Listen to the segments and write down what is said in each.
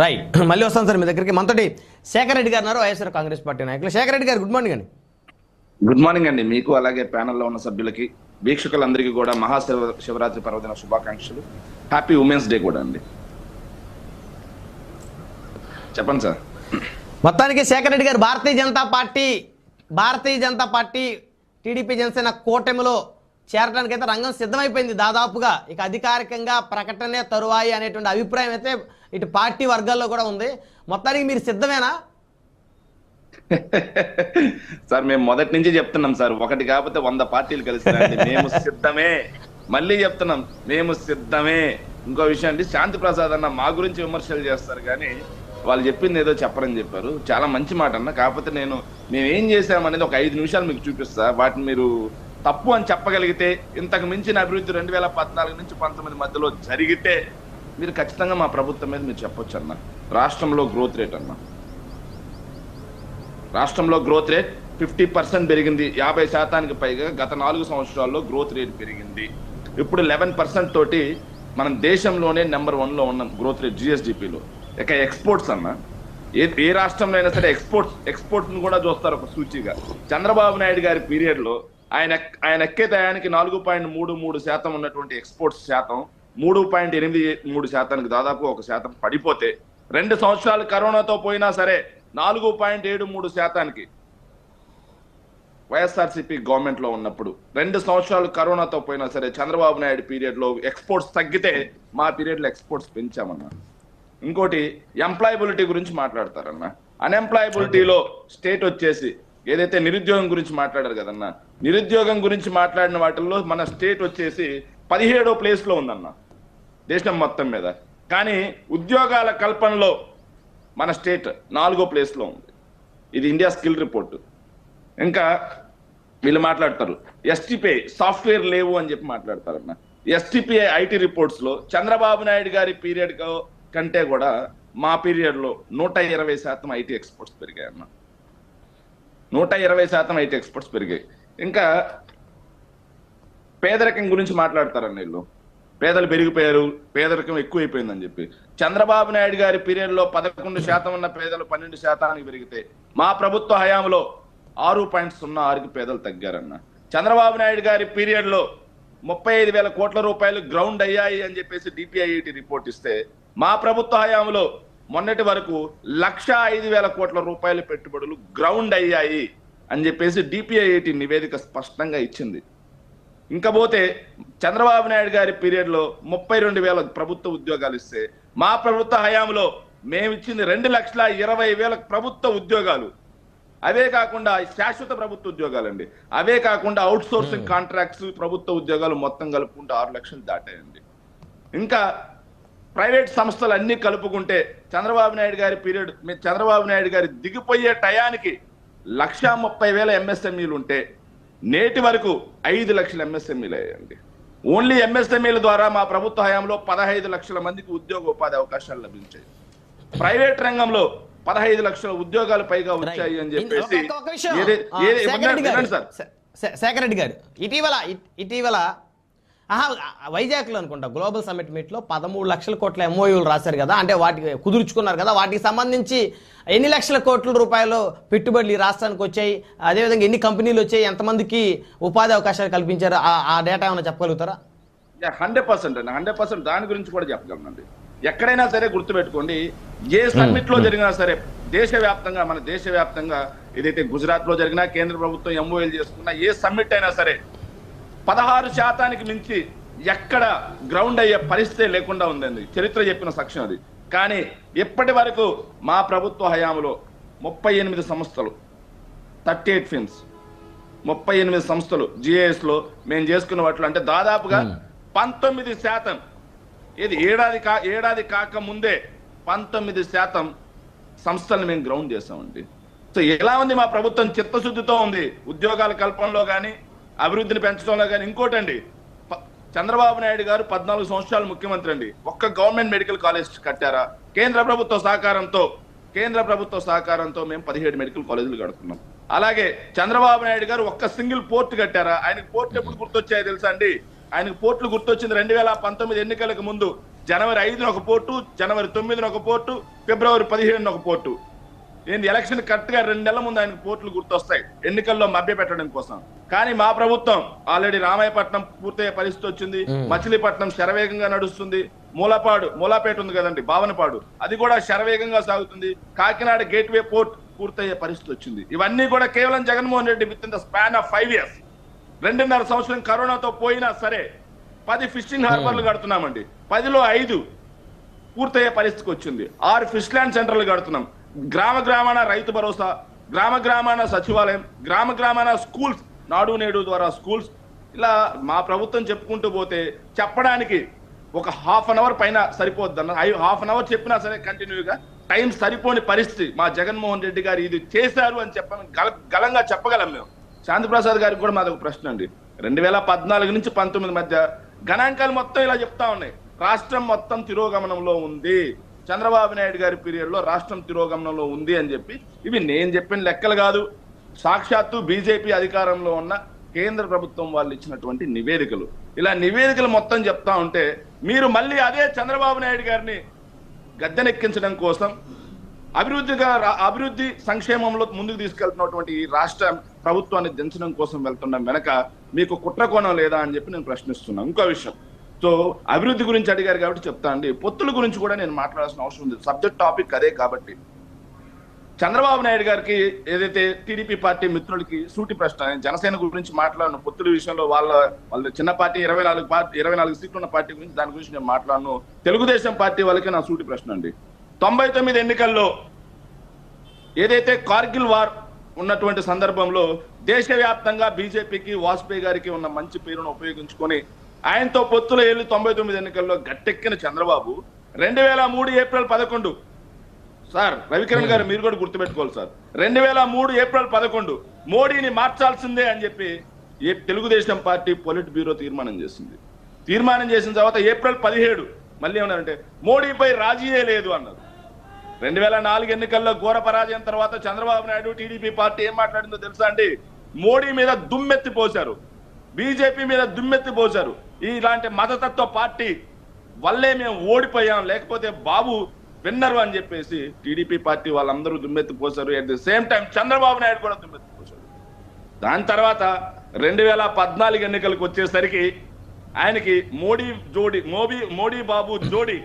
Right మళ్ళీ వస్తాను sir మీ దగ్గరికి. మనతోటి శేఖర్ రెడ్డి గారు ఉన్నారు వైఎస్ఆర్ కాంగ్రెస్ పార్టీ నాయకులు. శేఖర్ రెడ్డి గారు గుడ్ మార్నింగ్ అండి. గుడ్ మార్నింగ్ అండి. మీకు అలాగే ప్యానెల్లో ఉన్న సభ్యులకి వీక్షకులందరికీ కూడా మహాశివ శివరాత్రి పర్వదిన శుభాకాంక్షలు. హ్యాపీ ఉమెన్స్ డే కూడా అండి. చెప్పండి సార్. మొత్తానికి శేఖర్ రెడ్డి గారు భారతీయ జనతా పార్టీ భారతీయ జనతా పార్టీ టీడీపీ జనసేన కూటమిలో చేరడానికి అయితే రంగం సిద్ధమైపోయింది దాదాపుగా. ఇక అధికారికంగా ప్రకటనే తరువాయి అనేటువంటి అభిప్రాయం అయితే ఇటు పార్టీ వర్గాల్లో కూడా ఉంది. మొత్తానికి మీరు సిద్ధమేనా? సార్ మేము మొదటి నుంచి చెప్తున్నాం సార్ ఒకటి కాకపోతే వంద పార్టీలు కలిసి మేము సిద్ధమే. మళ్ళీ చెప్తున్నాం మేము సిద్ధమే. ఇంకో విషయం అండి శాంతి ప్రసాద్ అన్న మా గురించి విమర్శలు చేస్తారు కానీ వాళ్ళు చెప్పింది ఏదో చెప్పరని చెప్పారు. చాలా మంచి మాట అన్న. కాకపోతే నేను మేము ఏం చేశామనేది ఒక ఐదు నిమిషాలు మీకు చూపిస్తా. వాటిని మీరు తప్పు అని చెప్పగలిగితే ఇంతకు మించిన అభివృద్ధి రెండు వేల పద్నాలుగు నుంచి పంతొమ్మిది మధ్యలో జరిగితే మీరు ఖచ్చితంగా మా ప్రభుత్వం మీద మీరు చెప్పొచ్చు అన్న. రాష్ట్రంలో గ్రోత్ రేట్ అన్న. రాష్ట్రంలో గ్రోత్ రేట్ ఫిఫ్టీ పర్సెంట్ పెరిగింది. యాభై శాతానికి పైగా గత నాలుగు సంవత్సరాల్లో గ్రోత్ రేట్ పెరిగింది. ఇప్పుడు లెవెన్ పర్సెంట్ తోటి మనం దేశంలోనే నెంబర్ వన్లో ఉన్నాం గ్రోత్ రేట్ జిఎస్డిపిలో ఇక ఎక్స్పోర్ట్స్ అన్న. ఏ ఏ రాష్ట్రంలో అయినా సరే ఎక్స్పోర్ట్స్ ఎక్స్పోర్ట్స్ కూడా చూస్తారు ఒక సూచిగా. చంద్రబాబు నాయుడు గారి పీరియడ్లో ఆయన ఆయన ఎక్కే టయానికి నాలుగు పాయింట్ మూడు మూడు శాతం ఉన్నటువంటి ఎక్స్పోర్ట్స్ శాతం మూడు పాయింట్ ఎనిమిది మూడు శాతానికి దాదాపు ఒక శాతం పడిపోతే రెండు సంవత్సరాలు కరోనాతో పోయినా సరే నాలుగు పాయింట్ ఏడు మూడు శాతానికి వైఎస్ఆర్సీపీ గవర్నమెంట్లో ఉన్నప్పుడు రెండు సంవత్సరాలు కరోనాతో పోయినా సరే చంద్రబాబు నాయుడు పీరియడ్లో ఎక్స్పోర్ట్స్ తగ్గితే మా పీరియడ్లో ఎక్స్పోర్ట్స్ పెంచామన్నా. ఇంకోటి ఎంప్లాయబిలిటీ గురించి మాట్లాడతారన్న. అన్ఎంప్లాయబిలిటీలో స్టేట్ వచ్చేసి ఏదైతే నిరుద్యోగం గురించి మాట్లాడారు కదన్న నిరుద్యోగం గురించి మాట్లాడిన వాటిల్లో మన స్టేట్ వచ్చేసి పదిహేడో ప్లేస్లో ఉందన్న దేశం మొత్తం మీద. కానీ ఉద్యోగాల కల్పనలో మన స్టేట్ నాలుగో ప్లేస్లో ఉంది. ఇది ఇండియా స్కిల్ రిపోర్ట్ ఇంకా వీళ్ళు మాట్లాడతారు ఎస్టిపిఐ సాఫ్ట్వేర్ లేవు అని చెప్పి మాట్లాడతారన్న. ఎస్టిపిఐ ఐటీ రిపోర్ట్స్లో చంద్రబాబు నాయుడు గారి పీరియడ్ కంటే కూడా మా పీరియడ్లో నూట ఇరవై శాతం ఐటీ ఎక్స్పోర్ట్స్ పెరిగాయి అన్న నూట ఇరవై శాతం ఐటీ ఎక్స్పోర్ట్స్ పెరిగాయి. ఇంకా పేదరికం గురించి మాట్లాడతారన్న వీళ్ళు. పేదలు పెరిగిపోయారు పేదరికం ఎక్కువైపోయిందని చెప్పి. చంద్రబాబు నాయుడు గారి పీరియడ్లో పదకొండు శాతం ఉన్న పేదలు పన్నెండు శాతానికి పెరిగితే మా ప్రభుత్వ హయాంలో ఆరు పాయింట్ సున్నా ఆరుకి పేదలు తగ్గారన్న. చంద్రబాబు నాయుడు గారి పీరియడ్లో ముప్పై ఐదు వేల కోట్ల రూపాయలు గ్రౌండ్ అయ్యాయి అని చెప్పేసి డిపిఐటి రిపోర్ట్ ఇస్తే మా ప్రభుత్వ హయాంలో మొన్నటి వరకు లక్ష ఐదు వేల కోట్ల రూపాయల పెట్టుబడులు గ్రౌండ్ అయ్యాయి అని చెప్పేసి డిపిఐటి నివేదిక స్పష్టంగా ఇచ్చింది. ఇంకా పోతే చంద్రబాబు నాయుడు గారి పీరియడ్లో ముప్పై రెండు వేల ప్రభుత్వ ఉద్యోగాలు ఇస్తే మా ప్రభుత్వ హయాంలో మేము ఇచ్చింది రెండు లక్షల ఇరవై వేల ప్రభుత్వ ఉద్యోగాలు. అవే కాకుండా శాశ్వత ప్రభుత్వ ఉద్యోగాలండి. అవే కాకుండా అవుట్ సోర్సింగ్ కాంట్రాక్ట్స్ ప్రభుత్వ ఉద్యోగాలు మొత్తం కలుపుకుంటే ఆరు లక్షలు దాటాయండి. ఇంకా ప్రైవేట్ సంస్థలు అన్ని కలుపుకుంటే చంద్రబాబు నాయుడు గారి పీరియడ్ మీ చంద్రబాబు నాయుడు గారి దిగిపోయే టయానికి లక్ష ముప్పై వేల ఎంఎస్ఎంఈలు ఉంటే నేటి వరకు ఐదు లక్షల ఎంఎస్ఎంఈలు అయ్యాయండి. ఓన్లీ ఎంఎస్ఎంఈల ద్వారా మా ప్రభుత్వ హయాంలో పదహైదు లక్షల మందికి ఉద్యోగ ఉపాధి అవకాశాలు లభించాయి. ప్రైవేట్ రంగంలో పదహైదు లక్షల ఉద్యోగాలు పైగా వచ్చాయి అని చెప్పేసి సార్? శేఖర్ రెడ్డి గారు ఇటీవల ఇటీవల వైజాగ్లో అనుకుంటా గ్లోబల్ సమ్మిట్ మీట్లో పదమూడు లక్షల కోట్ల ఎంఓయూలు రాశారు కదా అంటే వాటికి కుదుర్చుకున్నారు కదా వాటికి సంబంధించి ఎన్ని లక్షల కోట్ల రూపాయలు పెట్టుబడులు ఈ రాష్ట్రానికి వచ్చాయి అదేవిధంగా ఎన్ని కంపెనీలు వచ్చాయి ఎంతమందికి ఉపాధి అవకాశాలు కల్పించారు ఆ- డేటా ఏమైనా చెప్పగలుగుతారా? హండ్రెడ్ పర్సెంట్ అండి హండ్రెడ్ పర్సెంట్ దాని గురించి కూడా చెప్పగలనండి. ఎక్కడైనా సరే గుర్తుపెట్టుకోండి ఏ సమ్మిట్లో జరిగినా సరే దేశవ్యాప్తంగా మన దేశవ్యాప్తంగా ఏదైతే గుజరాత్లో జరిగినా కేంద్ర ప్రభుత్వం ఎంఓఎల్ చేసుకున్నా ఏ సమ్మిట్ అయినా సరే పదహారు శాతానికి మించి ఎక్కడ గ్రౌండ్ అయ్యే పరిస్థితి లేకుండా ఉందండి. చరిత్ర చెప్పిన సాక్ష్యం అది. కానీ ఇప్పటి వరకు మా ప్రభుత్వ హయాంలో ముప్పై ఎనిమిది సంస్థలు థర్టీ ఎయిట్ ఫిన్స్ ముప్పై ఎనిమిది సంస్థలు జిఏఎస్లో మేము చేసుకున్న వాటిలో అంటే దాదాపుగా పంతొమ్మిది శాతం ఇది ఏడాది కా ఏడాది కాక ముందే పంతొమ్మిది శాతం సంస్థలను మేము గ్రౌండ్ చేసామండి సో ఎలా ఉంది మా ప్రభుత్వం చిత్తశుద్ధితో ఉంది? ఉద్యోగాల కల్పనలో కానీ అభివృద్ధిని పెంచడంలో కానీ ఇంకోటండి చంద్రబాబు నాయుడు గారు పద్నాలుగు సంవత్సరాలు ముఖ్యమంత్రి అండి. ఒక్క గవర్నమెంట్ మెడికల్ కాలేజ్ కట్టారా? కేంద్ర ప్రభుత్వ సహకారంతో కేంద్ర ప్రభుత్వ సహకారంతో మేము పదిహేడు మెడికల్ కాలేజీలు కడుతున్నాం. అలాగే చంద్రబాబు నాయుడు గారు ఒక్క సింగిల్ పోర్ట్ కట్టారా? ఆయనకు పోర్ట్లు ఎప్పుడు గుర్తొచ్చాయో తెలుసా అండి? ఆయనకు పోర్ట్లు గుర్తొచ్చింది రెండు వేల పంతొమ్మిది ఎన్నికలకు ముందు. జనవరి ఐదున ఒక పోర్టు జనవరి తొమ్మిదిన ఒక పోర్టు ఫిబ్రవరి పదిహేడున ఒక పోర్టు. నేను ఎలక్షన్ కరెక్ట్గా రెండు నెలల ముందు ఆయనకు పోర్టులు గుర్తొస్తాయి. ఎన్నికల్లో మభ్య పెట్టడం కోసం. కానీ మా ప్రభుత్వం ఆల్రెడీ రామాయపట్నం పూర్తయ్యే పరిస్థితి వచ్చింది. మచిలీపట్నం శరవేగంగా నడుస్తుంది. మూలపాడు మూలాపేట ఉంది కదండి భావనపాడు అది కూడా శరవేగంగా సాగుతుంది. కాకినాడ గేట్వే పోర్ట్ పూర్తయ్యే పరిస్థితి వచ్చింది. ఇవన్నీ కూడా కేవలం Jaganmohan Reddy within the span of five years రెండున్నర సంవత్సరం కరోనాతో పోయినా సరే పది ఫిషింగ్ హార్బర్లు కడుతున్నామండి. పదిలో ఐదు పూర్తయ్యే పరిస్థితికి వచ్చింది. ఆరు ఫిష్ ల్యాండ్ సెంటర్లు కడుతున్నాం. గ్రామ గ్రామాన రైతు భరోసా గ్రామ గ్రామాన సచివాలయం గ్రామ గ్రామాన స్కూల్స్ నాడు నేడు ద్వారా స్కూల్స్ ఇలా మా ప్రభుత్వం చెప్పుకుంటూ పోతే చెప్పడానికి ఒక హాఫ్ అన్ అవర్ పైన సరిపోద్దన్న హాఫ్ అన్ అవర్ చెప్పినా సరే కంటిన్యూగా టైం సరిపోని పరిస్థితి. మా జగన్మోహన్ రెడ్డి గారు ఇది చేశారు అని చెప్ప గల గలంగా చెప్పగలం మేము. శాంతిప్రసాద్ గారికి కూడా మాది ఒక ప్రశ్న అండి. రెండు వేల పద్నాలుగు నుంచి పంతొమ్మిది మధ్య గణాంకాలు మొత్తం ఇలా చెప్తా ఉన్నాయి. రాష్ట్రం మొత్తం తిరోగమనంలో ఉంది. చంద్రబాబు నాయుడు గారి పీరియడ్లో రాష్ట్రం తిరోగమనంలో ఉంది అని చెప్పి. ఇవి నేను చెప్పిన లెక్కలు కాదు. సాక్షాత్తు బీజేపీ అధికారంలో ఉన్న కేంద్ర ప్రభుత్వం వాళ్ళు ఇచ్చినటువంటి నివేదికలు. ఇలా నివేదికలు మొత్తం చెప్తా ఉంటే మీరు మళ్ళీ అదే చంద్రబాబు నాయుడు గారిని గద్దెనెక్కించడం కోసం అభివృద్ధిగా అభివృద్ధి సంక్షేమంలో ముందుకు తీసుకెళ్తున్నటువంటి ఈ రాష్ట్ర ప్రభుత్వాన్ని దించడం కోసం వెళ్తున్న వెనక మీకు కుట్రకోణం లేదా అని చెప్పి నేను ప్రశ్నిస్తున్నాను ఇంకో విషయం. సో అభివృద్ధి గురించి అడిగారు కాబట్టి చెప్తా అండి. పొత్తుల గురించి కూడా నేను మాట్లాడాల్సిన అవసరం ఉంది సబ్జెక్ట్ టాపిక్ అదే కాబట్టి. చంద్రబాబు నాయుడు గారికి ఏదైతే టీడీపీ పార్టీ మిత్రులకి సూటి ప్రశ్న జనసేన గురించి మాట్లాడిన పొత్తుల విషయంలో వాళ్ళ వాళ్ళ చిన్న పార్టీ ఇరవై నాలుగు పార్టీ ఇరవై నాలుగు సీట్లు ఉన్న పార్టీ గురించి దాని గురించి నేను మాట్లాడను. తెలుగుదేశం పార్టీ వాళ్ళకి నా సూటి ప్రశ్న అండి. తొంభై తొమ్మిది ఎన్నికల్లో ఏదైతే కార్గిల్ వార్ ఉన్నటువంటి సందర్భంలో దేశవ్యాప్తంగా బీజేపీకి వాజ్పేయి గారికి ఉన్న మంచి పేరును ఉపయోగించుకొని ఆయనతో పొత్తుల ఏళ్ళు తొంభై తొమ్మిది ఎన్నికల్లో గట్టెక్కిన చంద్రబాబు రెండు వేల మూడు ఏప్రిల్ పదకొండు సార్ రవికిరణ్ గారు మీరు కూడా గుర్తుపెట్టుకోవాలి సార్. రెండు వేల మూడు ఏప్రిల్ పదకొండు మోడీని మార్చాల్సిందే అని చెప్పి తెలుగుదేశం పార్టీ పొలిట్ బ్యూరో తీర్మానం చేసింది. తీర్మానం చేసిన తర్వాత ఏప్రిల్ పదిహేడు మళ్ళీ ఏమన్నారంటే మోడీపై రాజీయే లేదు అన్నారు. రెండు వేల నాలుగు ఎన్నికల్లో ఘోర పరాజయం తర్వాత చంద్రబాబు నాయుడు టీడీపీ పార్టీ ఏం మాట్లాడిందో తెలుసా అండి? మోడీ మీద దుమ్మెత్తి పోశారు. బీజేపీ మీద దుమ్మెత్తి పోశారు. ఇలాంటి మతతత్వ పార్టీ వల్లే మేము ఓడిపోయాం. లేకపోతే బాబు విన్నరు అని చెప్పేసి టీడీపీ పార్టీ వాళ్ళందరూ దుమ్మెత్తి పోసారు at the same time Chandrababu Naidu కూడా దుమ్మెత్తి పోశారు దాని తర్వాత రెండు వేల పద్నాలుగు ఎన్నికలకు వచ్చేసరికి ఆయనకి మోడీ జోడి మోబీ మోడీ బాబు జోడి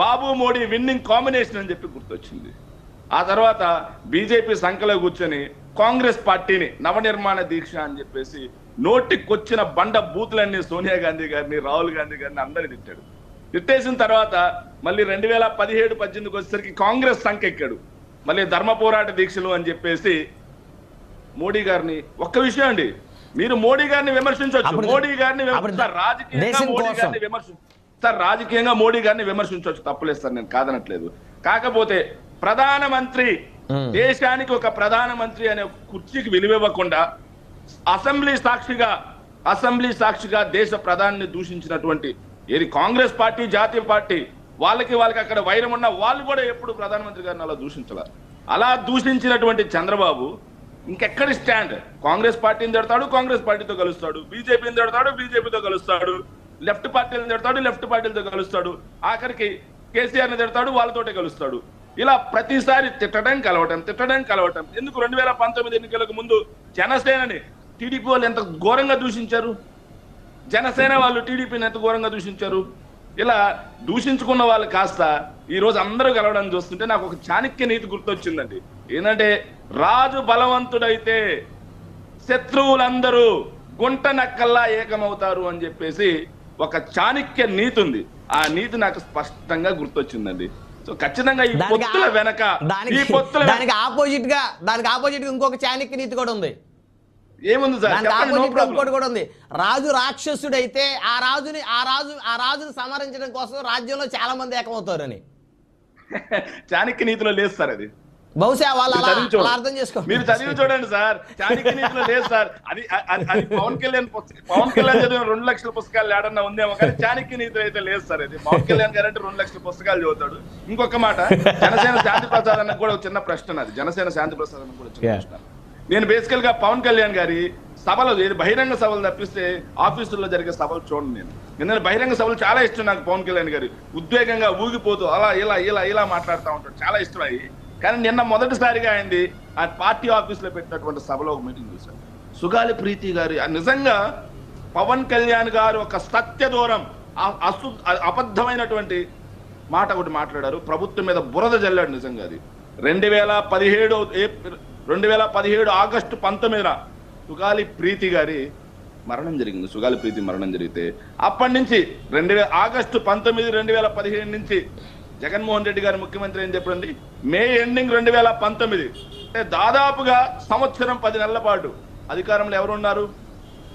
బాబు మోడీ విన్నింగ్ కాంబినేషన్ అని చెప్పి గుర్తొచ్చింది. ఆ తర్వాత బీజేపీ సంఖలో కూర్చొని కాంగ్రెస్ పార్టీని నవనిర్మాణ దీక్ష అని చెప్పేసి నోటికొచ్చిన బండ బూతులన్నీ సోనియా గాంధీ గారిని రాహుల్ గాంధీ గారిని అందరిని తిట్టాడు. తిట్టేసిన తర్వాత మళ్ళీ రెండు వేల పదిహేడు పద్దెనిమిదికి వచ్చేసరికి కాంగ్రెస్ సంకెక్కాడు. మళ్ళీ ధర్మ పోరాట దీక్షలు అని చెప్పేసి మోడీ గారిని ఒక్క విషయం అండి. మీరు మోడీ గారిని విమర్శించవచ్చు. మోడీ గారిని రాజకీయంగా మోడీ. గారిని విమర్శ సార్ రాజకీయంగా మోడీ గారిని విమర్శించవచ్చు. తప్పులేదు సార్ నేను కాదనట్లేదు. కాకపోతే ప్రధానమంత్రి. దేశానికి ఒక ప్రధానమంత్రి అనే కుర్చీకి విలువివ్వకుండా అసెంబ్లీ సాక్షిగా అసెంబ్లీ సాక్షిగా దేశ ప్రధాని దూషించినటువంటి ఏది కాంగ్రెస్ పార్టీ జాతీయ పార్టీ వాళ్ళకి వాళ్ళకి అక్కడ వైరం ఉన్న వాళ్ళు కూడా ఎప్పుడు ప్రధానమంత్రి గారిని అలా దూషించాల. అలా దూషించినటువంటి చంద్రబాబు ఇంకెక్కడి స్టాండ్? కాంగ్రెస్ పార్టీని తిడతాడు కాంగ్రెస్ పార్టీతో కలుస్తాడు. బీజేపీని తిడతాడు బీజేపీతో కలుస్తాడు. లెఫ్ట్ పార్టీని తిడతాడు లెఫ్ట్ పార్టీలతో కలుస్తాడు. ఆఖరికి కేసీఆర్ని తిడతాడు వాళ్ళతోటే కలుస్తాడు. ఇలా ప్రతిసారి తిట్టడం కలవటం తిట్టడం కలవటం. ఎందుకు రెండు వేల పంతొమ్మిది ఎన్నికలకు ముందు జనసేనని టీడీపీ వాళ్ళు ఎంత ఘోరంగా దూషించారు? జనసేన వాళ్ళు టీడీపీని ఎంత ఘోరంగా దూషించారు? ఇలా దూషించుకున్న వాళ్ళు కాస్త ఈ రోజు అందరూ కలవడం చూస్తుంటే నాకు ఒక చాణక్య నీతి గుర్తొచ్చిందండి. ఏంటంటే రాజు బలవంతుడైతే శత్రువులందరూ గుంట నక్కల్లా ఏకమవుతారు అని చెప్పేసి ఒక చాణక్య నీతి ఉంది. ఆ నీతి నాకు స్పష్టంగా గుర్తొచ్చిందండి. సో ఖచ్చితంగా ఈ పొత్తుల వెనక ఈ పొత్తుల దానికి ఆపోజిట్గా దానికి ఆపోజిట్గా ఇంకొక చాణక్య నీతి కూడా ఉంది. ఏముంది. ఇంకోటి కూడా ఉంది. రాజు రాక్షసుడైతే ఆ రాజుని ఆ రాజు ఆ రాజుని సంహరించడం కోసం రాజ్యంలో చాలా మంది ఏకమవుతారని. చాణక్య నీతిలో లేదు సార్ అది. బహుశా వాళ్ళు అలా అర్థం చేసుకో. మీరు చదివి చూడండి సార్. చాణక్య నీతిలో లేదు సార్. అది అది పవన్ కళ్యాణ్ పుస్తకం పవన్ కళ్యాణ్ చదివిన రెండు లక్షల పుస్తకాలు ఏడన్నా ఉందేమో కానీ చాణక్య నీతిలో అయితే లేదు సార్ అది. పవన్ కళ్యాణ్ గారు అంటే రెండు లక్షల పుస్తకాలు చదువుతాడు. ఇంకొక మాట జనసేన శాంతి ప్రసాద్ అన్నకు కూడా ఒక చిన్న ప్రశ్న అది. జనసేన శాంతి ప్రసాద్ అన్నకు కూడా చిన్న. ప్రశ్న. నేను బేసికల్గా పవన్ కళ్యాణ్ గారి సభలు బహిరంగ సభలు తప్పిస్తే ఆఫీసుల్లో జరిగే సభలు చూడండి నేను. నిన్న బహిరంగ సభలు చాలా ఇష్టం నాకు పవన్ కళ్యాణ్ గారు. ఉద్వేగంగా ఊగిపోతూ అలా ఇలా ఇలా ఇలా మాట్లాడుతూ ఉంటాడు. చాలా ఇష్టం అయ్యి కానీ నిన్న మొదటిసారిగా అయింది ఆ పార్టీ ఆఫీస్లో పెట్టినటువంటి సభలో ఒక మీటింగ్ చూశాను. సుగాలి ప్రీతి గారు ఆ నిజంగా పవన్ కళ్యాణ్ గారు ఒక సత్య దూరం ఆ- అసు అబద్ధమైనటువంటి మాట ఒకటి మాట్లాడారు. ప్రభుత్వం మీద బురద జల్లాడు నిజంగా అది. రెండు వేల పదిహేడు ఏప్రిల్ రెండు వేల పదిహేడు ఆగస్టు పంతొమ్మిదిన సుగాలి ప్రీతి గారి మరణం జరిగింది. సుగాలి ప్రీతి మరణం జరిగితే అప్పటి నుంచి రెండు వేల ఆగస్టు పంతొమ్మిది రెండు వేల పదిహేను నుంచి జగన్మోహన్ రెడ్డి గారు ముఖ్యమంత్రి ఏం చెప్పండి మే ఎండింగ్ రెండు వేల పంతొమ్మిది. అంటే దాదాపుగా సంవత్సరం పది నెలల పాటు అధికారంలో ఎవరున్నారు?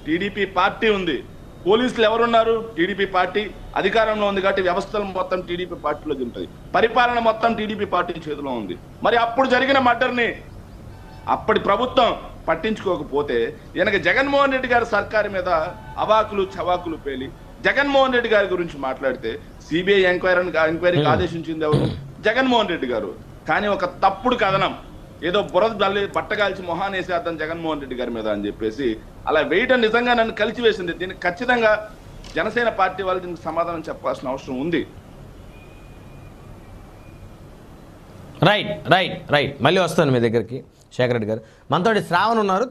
టీడీపీ పార్టీ ఉంది. పోలీసులు ఎవరున్నారు? టీడీపీ పార్టీ అధికారంలో ఉంది కాబట్టి వ్యవస్థలు మొత్తం టీడీపీ పార్టీలో ఉంటుంది పరిపాలన మొత్తం టీడీపీ పార్టీ చేతిలో ఉంది. మరి అప్పుడు జరిగిన మర్డర్ని అప్పటి ప్రభుత్వం పట్టించుకోకపోతే ఈయనకి జగన్మోహన్ రెడ్డి గారి సర్కారు మీద అవాకులు చవాకులు పేలి జగన్మోహన్ రెడ్డి గారి గురించి మాట్లాడితే సిబిఐ ఎంక్వైరీ ఎంక్వైరీకి ఆదేశించింది ఎవరు? జగన్మోహన్ రెడ్డి గారు. కానీ ఒక తప్పుడు కథనం. ఏదో బురద తల్లి బట్టగాల్చి మొహాన్ వేసేద్దాం జగన్మోహన్ రెడ్డి గారి మీద అని చెప్పేసి అలా వేయటం నిజంగా నన్ను కలిసి వేసింది దీనికి ఖచ్చితంగా జనసేన పార్టీ వాళ్ళు దీనికి సమాధానం చెప్పాల్సిన అవసరం ఉంది. రైట్ రైట్ రైట్ మళ్ళీ వస్తాను మీ దగ్గరికి. శేఖర్ రెడ్డి గారు. మనతోటి శ్రావణ్ ఉన్నారు